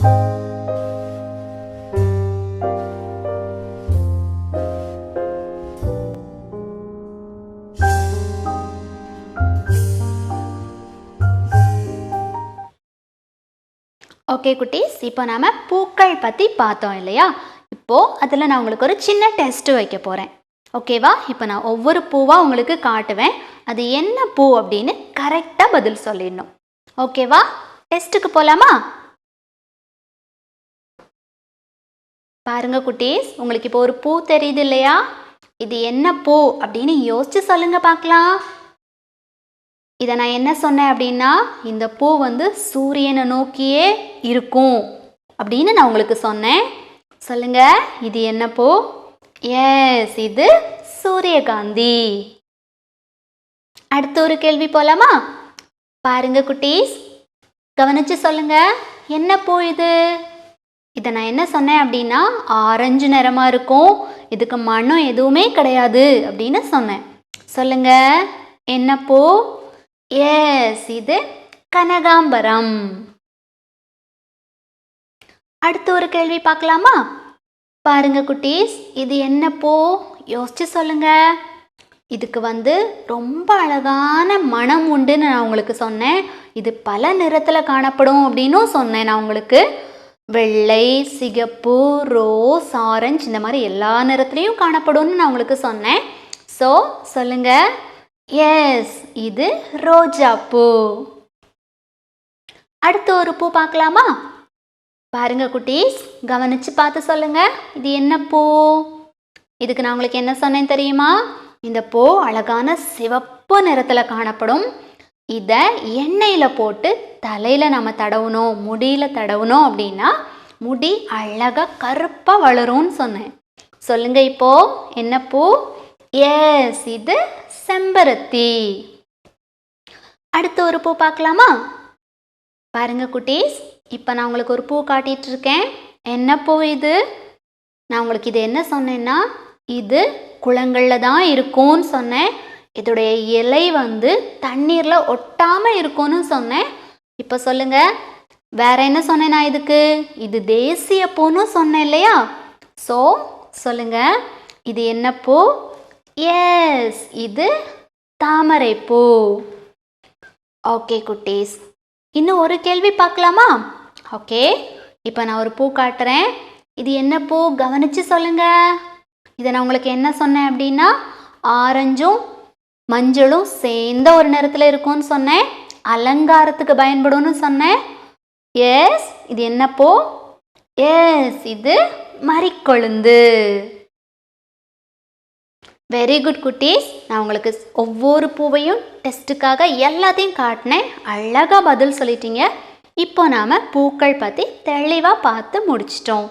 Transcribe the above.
Okay குட்டீஸ் இப்போ நாம் பூக்கள் பற்றி பார்த்தோம் இல்லையா? இப்போது அதில் நான் உங்களுக்கு ஒரு சின்ன டெஸ்ட்டு வைக்க போகிறேன் ஓகேவா இப்போ நான் ஒவ்வொரு பூவாக உங்களுக்கு காட்டுவேன். அது என்ன பூ அப்படின்னு கரெக்டாக பதில் சொல்லிடணும். ஓகேவா டெஸ்ட்டுக்கு போகலாமா பாருங்க குட்டீஸ் உங்களுக்கு இப்போ ஒரு பூ தெரியுது இல்லையா? இது என்ன பூ அப்படின்னு யோசிச்சு சொல்லுங்க பார்க்கலாம். இதை நான் என்ன சொன்னேன் அப்படின்னா இந்த பூ வந்து சூரியனை நோக்கியே இருக்கும் அப்படின்னு நான் உங்களுக்கு சொன்னேன். சொல்லுங்க இது என்ன பூ? எஸ் இது சூரியகாந்தி. அடுத்த ஒரு கேள்வி போலாமா? பாருங்க குட்டீஸ் கவனிச்சு சொல்லுங்க என்ன பூ இது? இதை நான் என்ன சொன்னேன் அப்படின்னா ஆரஞ்சு நிறமாக இருக்கும் இதுக்கு மனம் எதுவுமே கிடையாது அப்படின்னு சொன்னேன். சொல்லுங்க என்னப்போ? எஸ் இது கனகாம்பரம். அடுத்து ஒரு கேள்வி பார்க்கலாமா? பாருங்க குட்டீஸ் இது என்ன பூ யோசிச்சு சொல்லுங்க. இதுக்கு வந்து ரொம்ப அழகான மனம் உண்டுன்னு நான் உங்களுக்கு சொன்னேன். இது பல நிறத்தில் காணப்படும் அப்படின்னும் சொன்னேன் நான் உங்களுக்கு. வெள்ளை சிகப்பு ரோஸ் ஆரஞ்சு இந்த மாதிரி எல்லா நிறத்துலையும் காணப்படும்னு நான் உங்களுக்கு சொன்னேன். ஸோ சொல்லுங்க. எஸ் இது ரோஜா பூ. அடுத்து ஒரு பூ பார்க்கலாமா? பாருங்க குட்டீஸ் கவனிச்சு பார்த்து சொல்லுங்க. இது என்ன பூ? இதுக்கு நான் உங்களுக்கு என்ன சொன்னேன் தெரியுமா? இந்த பூ அழகான சிவப்பு நிறத்தில் காணப்படும். இதை எண்ணெயில் போட்டு தலையில் நம்ம தடவணும் முடியில் தடவணும் அப்படின்னா முடி அழகாக கருப்பாக வளரும்னு சொன்னேன். சொல்லுங்கள் இப்போது என்ன பூ? எஸ் இது செம்பருத்தி. அடுத்து ஒரு பூ பார்க்கலாமா? பாருங்க குட்டீஸ் இப்போ நான் உங்களுக்கு ஒரு பூ காட்டிட்டு இருக்கேன். என்ன பூ இது? நான் உங்களுக்கு இது என்ன சொன்னேன்னா இது குளங்களில் தான் இருக்கும்னு சொன்னேன். இதோடைய இலை வந்து தண்ணீரில் ஒட்டாமல் இருக்கும்னு சொன்னேன். இப்போ சொல்லுங்கள் வேற என்ன சொன்னேன் நான் இதுக்கு? இது தேசிய பூன்னு சொன்னேன் இல்லையா? ஸோ சொல்லுங்க இது என்ன பூ? எஸ் இது தாமரை பூ. ஓகே குட்டீஸ். இன்னும் ஒரு கேள்வி பார்க்கலாமா? ஓகே இப்போ நான் ஒரு பூ காட்டுறேன். இது என்ன பூ? கவனிச்சு சொல்லுங்க. இதை நான் உங்களுக்கு என்ன சொன்னேன் அப்படின்னா ஆரஞ்சும் மஞ்சளும் சேர்ந்த ஒரு நிறத்தில் இருக்கும்னு சொன்னேன். அலங்காரத்துக்கு பயன்படும்னு சொன்னேன். எஸ் இது என்னப்போ? எஸ் இது மறிக்கொழுந்து. வெரி குட் குட்டீஸ். நான் உங்களுக்கு ஒவ்வொரு பூவையும் டெஸ்ட்டுக்காக எல்லாத்தையும் காட்டினேன். அழகாக பதில் சொல்லிட்டீங்க. இப்போ நாம் பூக்கள் பற்றி தெளிவாக பார்த்து முடிச்சிட்டோம்.